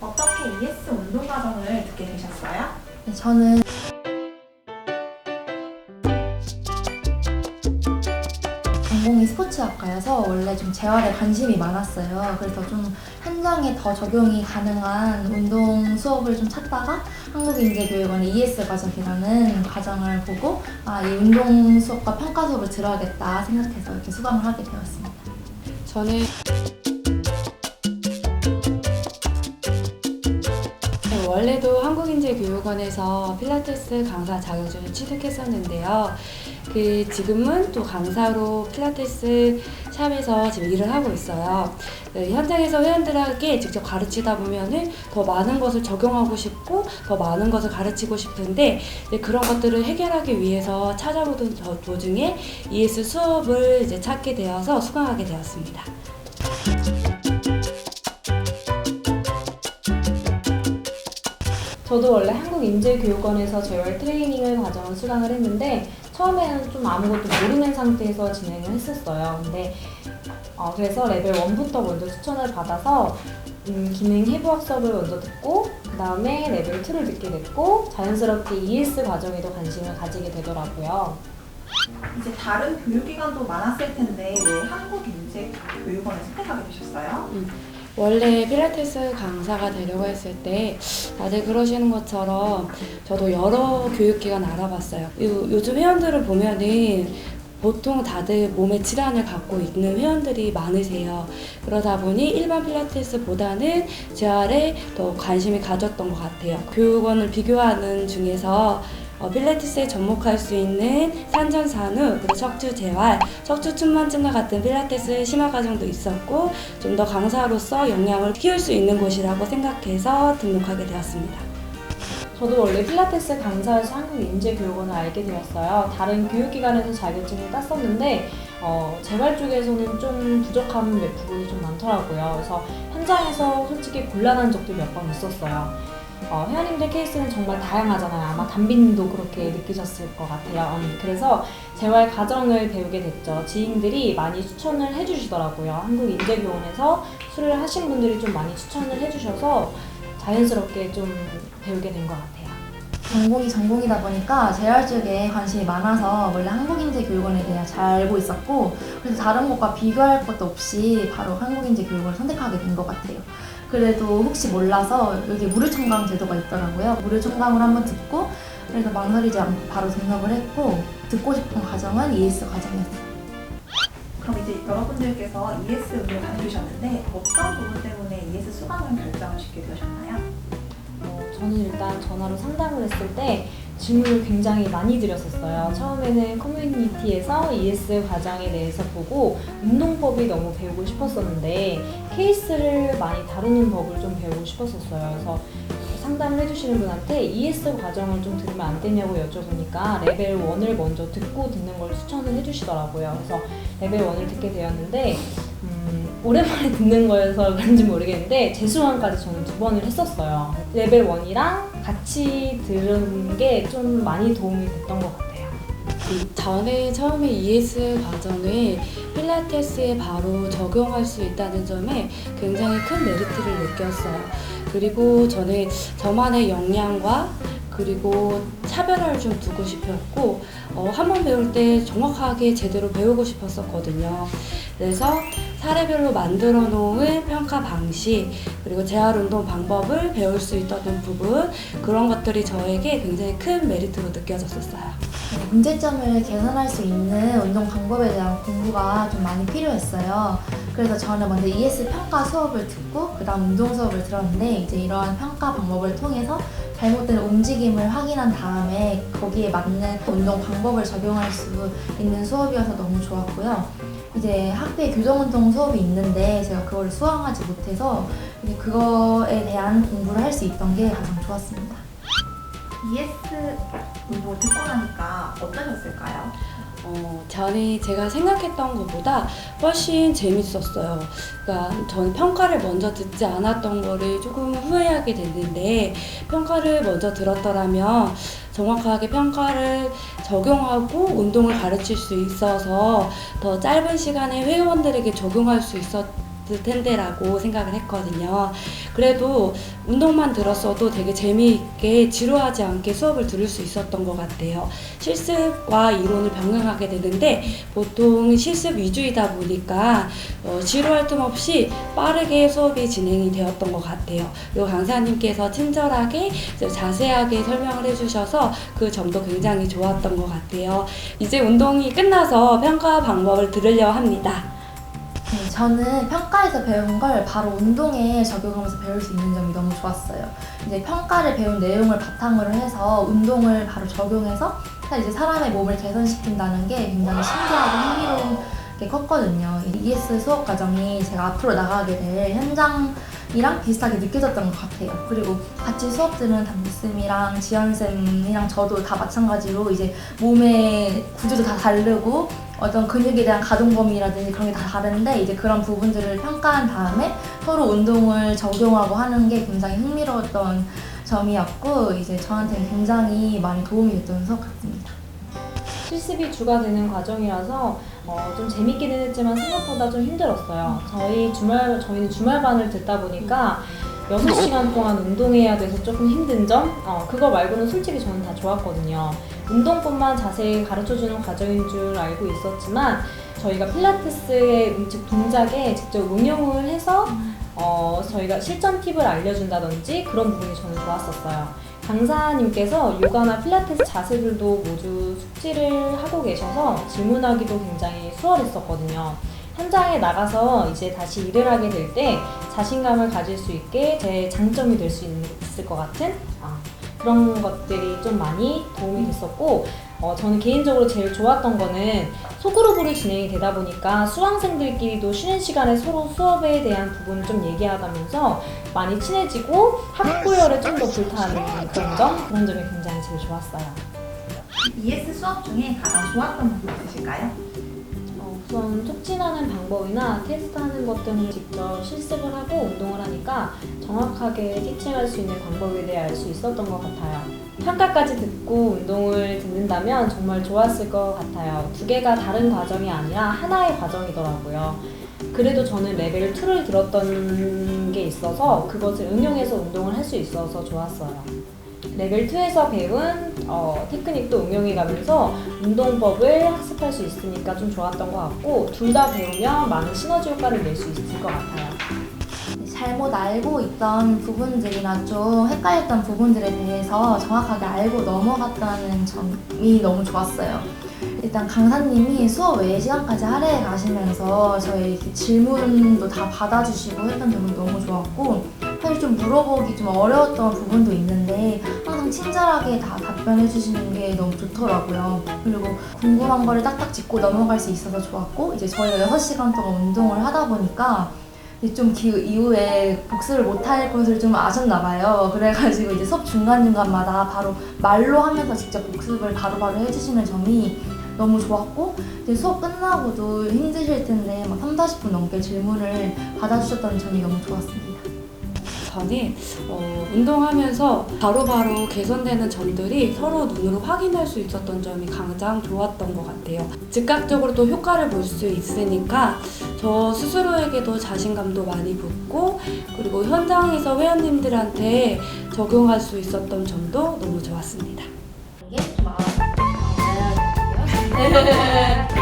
어떻게 ES 운동 과정을 듣게 되셨어요? 네, 저는 전공이 스포츠학과여서 원래 좀 재활에 관심이 많았어요. 그래서 좀 현장에 더 적용이 가능한 운동 수업을 좀 찾다가 한국인재교육원의 ES 과정이라는 과정을 보고 아, 이 운동 수업과 평가 수업을 들어야겠다 생각해서 이렇게 수강을 하게 되었습니다. 저는 한국인재교육원에서 필라테스 강사 자격증을 취득했었는데요. 그 지금은 또 강사로 필라테스 샵에서 지금 일을 하고 있어요. 네, 현장에서 회원들에게 직접 가르치다 보면은 더 많은 것을 적용하고 싶고 더 많은 것을 가르치고 싶은데 이제 그런 것들을 해결하기 위해서 찾아보던 도- 도중에 ES 수업을 이제 찾게 되어서 수강하게 되었습니다. 저도 원래 한국인재교육원에서 재활 트레이닝을 과정을 수강을 했는데 처음에는 좀 아무것도 모르는 상태에서 진행을 했었어요. 근데 어, 그래서 레벨 1부터 먼저 추천을 받아서 음, 기능 해부학 수업을 먼저 듣고 그 다음에 레벨 2를 듣게 됐고 자연스럽게 ES 과정에도 관심을 가지게 되더라고요. 이제 다른 교육기관도 많았을 텐데 왜 한국인재교육원을 선택하게 되셨어요? 원래 필라테스 강사가 되려고 했을 때 다들 그러시는 것처럼 저도 여러 교육기관 알아봤어요. 요, 요 즘 회원들을 보면은 보통 다들 몸에 질환을 갖고 있는 회원들이 많으세요. 그러다 보니 일반 필라테스보다는 재활에 더 관심이 가졌던 것 같아요. 교육원을 비교하는 중에서 어, 필라테스에 접목할 수 있는 산전산후, 그리고 척추 재활, 척추 춘만증과 같은 필라테스 심화 과정도 있었고 좀 더 강사로서 역량을 키울 수 있는 곳이라고 생각해서 등록하게 되었습니다. 저도 원래 필라테스 강사에서 한국인재교육원을 알게 되었어요. 다른 교육기관에서 자격증을 땄었는데 어, 재활 쪽에서는 좀 부족한 몇 부분이 좀 많더라고요. 그래서 현장에서 솔직히 곤란한 적도 몇 번 있었어요. 어, 회원님들 케이스는 정말 다양하잖아요. 아마 담비님도 그렇게 느끼셨을 것 같아요. 음, 그래서 재활 과정을 배우게 됐죠. 지인들이 많이 추천을 해주시더라고요. 한국 인재교원에서 수료를 하신 분들이 좀 많이 추천을 해주셔서 자연스럽게 좀 배우게 된 것 같아요. 전공이 전공이다 보니까 재활 쪽에 관심이 많아서 원래 한국인재 교육원에 대해 잘 알고 있었고 그래서 다른 곳과 비교할 것도 없이 바로 한국인재 교육원을 선택하게 된 것 같아요. 그래도 혹시 몰라서 여기 무료 청강 제도가 있더라고요. 무료 청강을 한번 듣고 그래서 망설이지 않고 바로 등록을 했고 듣고 싶은 과정은 ES 과정이었어요. 그럼 이제 여러분들께서 ES 운동 다니셨는데 어떤 부분 때문에 ES 수강을 결정을 짓게 되셨나요? 어, 저는 일단 전화로 상담을 했을 때 질문을 굉장히 많이 드렸었어요. 처음에는 커뮤니티에서 ES 과정에 대해서 보고 운동법이 너무 배우고 싶었었는데 케이스를 많이 다루는 법을 좀 배우고 싶었었어요. 그래서 상담을 해주시는 분한테 ES 과정을 좀 들으면 안 되냐고 여쭤보니까 레벨 1을 먼저 듣고 듣는 걸 추천을 해주시더라고요. 그래서 레벨 1을 듣게 되었는데 음, 오랜만에 듣는 거여서 그런지 모르겠는데 재수강까지 저는 두 번을 했었어요. 레벨 1이랑 같이 들은 게 좀 많이 도움이 됐던 것 같아요. 저는 처음에 ES 과정을 필라테스에 바로 적용할 수 있다는 점에 굉장히 큰 메리트를 느꼈어요. 그리고 저는 저만의 역량과 그리고 차별화를 좀 두고 싶었고 어, 한 번 배울 때 정확하게 제대로 배우고 싶었었거든요. 그래서 사례별로 만들어 놓은 평가 방식 그리고 재활 운동 방법을 배울 수 있었던 부분 그런 것들이 저에게 굉장히 큰 메리트로 느껴졌었어요. 네, 문제점을 개선할 수 있는 운동 방법에 대한 공부가 좀 많이 필요했어요. 그래서 저는 먼저 ES 평가 수업을 듣고 그다음 운동 수업을 들었는데 이제 이러한 평가 방법을 통해서 잘못된 움직임을 확인한 다음에 거기에 맞는 운동 방법을 적용할 수 있는 수업이어서 너무 좋았고요. 이제 학교에 교정운동 수업이 있는데 제가 그걸 수강하지 못해서 그거에 대한 공부를 할 수 있던 게 가장 좋았습니다. ES 운동을 듣고 나니까 어떠셨을까요? 어, 저는 제가 생각했던 것보다 훨씬 재밌었어요. 그러니까 저는 평가를 먼저 듣지 않았던 거를 조금 후회하게 됐는데 평가를 먼저 들었더라면 정확하게 평가를 적용하고 운동을 가르칠 수 있어서 더 짧은 시간에 회원들에게 적용할 수 있었던 텐데라고 생각을 했거든요. 그래도 운동만 들었어도 되게 재미있게 지루하지 않게 수업을 들을 수 있었던 것 같아요. 실습과 이론을 병행하게 되는데 보통 실습 위주이다 보니까 어, 지루할 틈 없이 빠르게 수업이 진행이 되었던 것 같아요. 그리고 강사님께서 친절하게 자세하게 설명을 해주셔서 그 점도 굉장히 좋았던 것 같아요. 이제 운동이 끝나서 평가 방법을 들으려 합니다. 네, 저는 평가에서 배운 걸 바로 운동에 적용하면서 배울 수 있는 점이 너무 좋았어요. 이제 평가를 배운 내용을 바탕으로 해서 운동을 바로 적용해서 이제 사람의 몸을 개선시킨다는 게 굉장히 신기하고 흥미로운 게 컸거든요. 이 ES 수업 과정이 제가 앞으로 나가게 될 현장 이랑 비슷하게 느껴졌던 것 같아요. 그리고 같이 수업 들은 담비쌤이랑 지연쌤이랑 저도 다 마찬가지로 이제 몸의 구조도 다 다르고 어떤 근육에 대한 가동 범위라든지 그런 게 다 다른데 이제 그런 부분들을 평가한 다음에 서로 운동을 적용하고 하는 게 굉장히 흥미로웠던 점이었고 이제 저한테는 굉장히 많이 도움이 됐던 수업 같습니다. 실습이 주가 되는 과정이라서 어, 좀 재밌기는 했지만 생각보다 좀 힘들었어요. 저희 주말 저희는 주말반을 듣다 보니까 6시간 동안 운동해야 돼서 조금 힘든 점? 어, 그거 말고는 솔직히 저는 다 좋았거든요. 운동뿐만 자세히 가르쳐주는 과정인 줄 알고 있었지만 저희가 필라테스의 음식 동작에 직접 응용을 해서 어, 저희가 실전 팁을 알려준다든지 그런 부분이 저는 좋았었어요. 강사님께서 요가나 필라테스 자세들도 모두 숙지를 하고 계셔서 질문하기도 굉장히 수월했었거든요. 현장에 나가서 이제 다시 일을 하게 될 때 자신감을 가질 수 있게 제 장점이 될 수 있을 것 같은 아, 그런 것들이 좀 많이 도움이 됐었고 어, 저는 개인적으로 제일 좋았던 거는 소그룹으로 진행이 되다 보니까 수강생들끼리도 쉬는 시간에 서로 수업에 대한 부분을 좀 얘기하다면서 많이 친해지고 학구열에 좀 더 불타는 그런 점 그런 점이 굉장히 제일 좋았어요. ES 수업 중에 가장 좋았던 부분 있으실까요? 어, 우선 촉진하는 방법이나 테스트하는 것 등을 직접 실습을 하고 운동을 하니까 정확하게 티칭할 수 있는 방법에 대해 알 수 있었던 것 같아요. 평가까지 듣고 운동을 듣는다면 정말 좋았을 것 같아요. 두 개가 다른 과정이 아니라 하나의 과정이더라고요. 그래도 저는 레벨 2를 들었던 게 있어서 그것을 응용해서 운동을 할 수 있어서 좋았어요. 레벨 2에서 배운 어, 테크닉도 응용해 가면서 운동법을 학습할 수 있으니까 좀 좋았던 것 같고 둘 다 배우면 많은 시너지 효과를 낼 수 있을 것 같아요. 잘못 알고 있던 부분들이나 좀 헷갈렸던 부분들에 대해서 정확하게 알고 넘어갔다는 점이 너무 좋았어요. 일단 강사님이 수업 외의 시간까지 할애해 가시면서 저희 질문도 다 받아주시고 했던 점이 너무 좋았고 사실 좀 물어보기 좀 어려웠던 부분도 있는데 항상 친절하게 다 답변해 주시는 게 너무 좋더라고요. 그리고 궁금한 거를 딱딱 짚고 넘어갈 수 있어서 좋았고 이제 저희가 6시간 동안 운동을 하다 보니까 좀 그 이후에 복습을 못할 것을 좀 아셨나 봐요. 그래가지고 이제 수업 중간중간마다 바로 말로 하면서 직접 복습을 바로바로 해주시는 점이 너무 좋았고 이제 수업 끝나고도 힘드실 텐데 막 3, 40분 넘게 질문을 받아주셨던 점이 너무 좋았습니다. 저는 어, 운동하면서 바로바로 개선되는 점들이 서로 눈으로 확인할 수 있었던 점이 가장 좋았던 것 같아요. 즉각적으로 또 효과를 볼 수 있으니까 저 스스로에게도 자신감도 많이 붙고 그리고 현장에서 회원님들한테 적용할 수 있었던 점도 너무 좋았습니다. 이게 좀 알아볼게요.